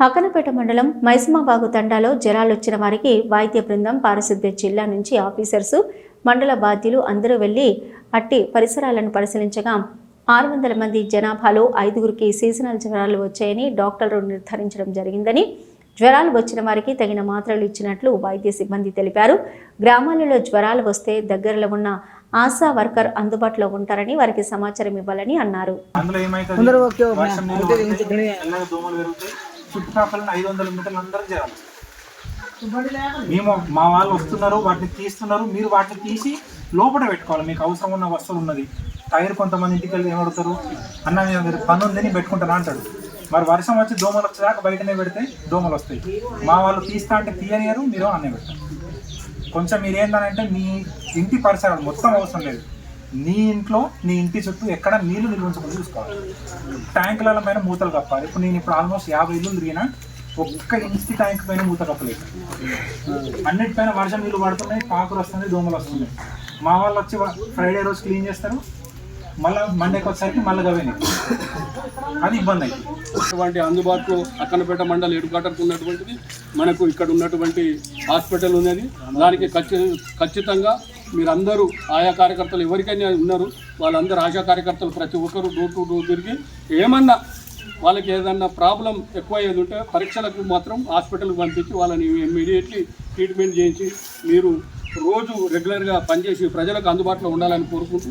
హకనపేట మండలం మైసమాబాగు తండాలో జ్వరాలొచ్చిన వారికి వైద్య బృందం పారిశుద్ధ్య జిల్లా నుంచి ఆఫీసర్స్ మండల బాధ్యులు అందరూ వెళ్ళి అట్టి పరిసరాలను పరిశీలించగా ఆరు వందల మంది జనాభాలో ఐదుగురికి సీజనల్ జ్వరాలు వచ్చాయని డాక్టర్లు నిర్ధారించడం జరిగిందని జ్వరాలు వచ్చిన వారికి తగిన మాత్రలు ఇచ్చినట్లు వైద్య సిబ్బంది తెలిపారు. గ్రామాలలో జ్వరాలు వస్తే దగ్గరలో ఉన్న ఆశా వర్కర్ అందుబాటులో ఉంటారని వారికి సమాచారం ఇవ్వాలని అన్నారు. చుట్టుపక్కల ఐదు వందల మీటర్లు అందరూ చేరాలి మేము మా వాళ్ళు వస్తున్నారు వాటిని తీస్తున్నారు మీరు వాటిని తీసి లోపల పెట్టుకోవాలి. మీకు అవసరం ఉన్న వస్తువు ఉన్నది. టైర్ కొంతమంది ఇంటికి వెళ్ళి ఏమడుతారు అన్న నేను దగ్గర పని ఉంది నేను పెట్టుకుంటాను అంటాడు. మరి వర్షం వచ్చి దోమలు వచ్చేదాకా బయటనే పెడితే దోమలు వస్తాయి. మా వాళ్ళు తీస్తా అంటే తీయనియరు మీరు అన్నీ పెడతారు. కొంచెం మీరు ఏంటంటే మీ ఇంటి పరిసరాలు మొత్తం అవసరం లేదు. నీ ఇంట్లో నీ ఇంటి చుట్టూ ఎక్కడ నీళ్ళు నిల్వ చూసుకోవాలి. ట్యాంకుల పైన మూతలు కప్పాలి. ఇప్పుడు నేను ఇప్పుడు ఆల్మోస్ట్ యాభై ఇల్లు తిరిగినా ఒక్క ఇంటి ట్యాంక్ పైన మూత కప్పలేదు. అన్నిటిపైన వర్షం నీళ్ళు పడుతున్నాయి పాకులు వస్తున్నాయి దోమలు వస్తున్నాయి. మా వాళ్ళు వచ్చి ఫ్రైడే రోజు క్లీన్ చేస్తారు. మళ్ళీ మండేకి వచ్చేసరికి మళ్ళీ గవేనే అది ఇబ్బంది అయింది అటువంటి అందుబాటులో అక్కనపేట మండల హెడ్ ఉన్నటువంటిది మనకు ఇక్కడ ఉన్నటువంటి హాస్పిటల్ ఉన్నది. దానికి ఖచ్చితంగా మీరందరూ ఆయా కార్యకర్తలు ఎవరికైనా ఉన్నారు వాళ్ళందరూ ఆశా కార్యకర్తలు ప్రతి ఒక్కరు డోర్ టు డోర్ తిరిగి ఏమన్నా వాళ్ళకి ఏదన్నా ప్రాబ్లం ఎక్కువ అయ్యేది ఉంటే పరీక్షలకు మాత్రం హాస్పిటల్కి పంపించి వాళ్ళని ఇమీడియట్లీ ట్రీట్మెంట్ చేయించి మీరు రోజు రెగ్యులర్గా పనిచేసి ప్రజలకు అందుబాటులో ఉండాలని కోరుకుంటూ